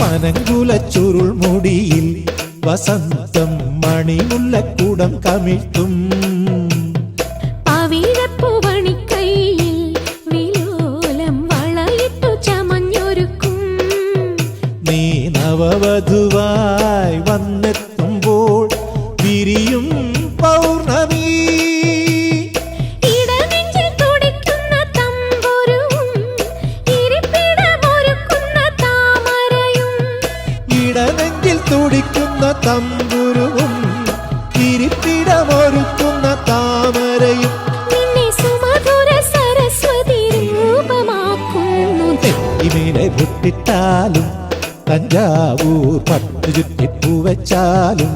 പനങ്കുല മുടിയിൽ വസന്തം മണിമുല്ലക്കൂടം കമിഴ്ത്തും. നീ നവവധുവായി തുടിക്കുന്ന തമ്പുരുവും ഇരിപ്പിടമൊരുക്കുന്ന താമരയും നിന്നെ സുമധുര സരസ്വതി രൂപമാക്കുന്നു. നെറ്റിമേലെ പൊട്ടിട്ടാലും തഞ്ചാവൂർ പട്ടു ചുറ്റിപ്പൂവച്ചാലും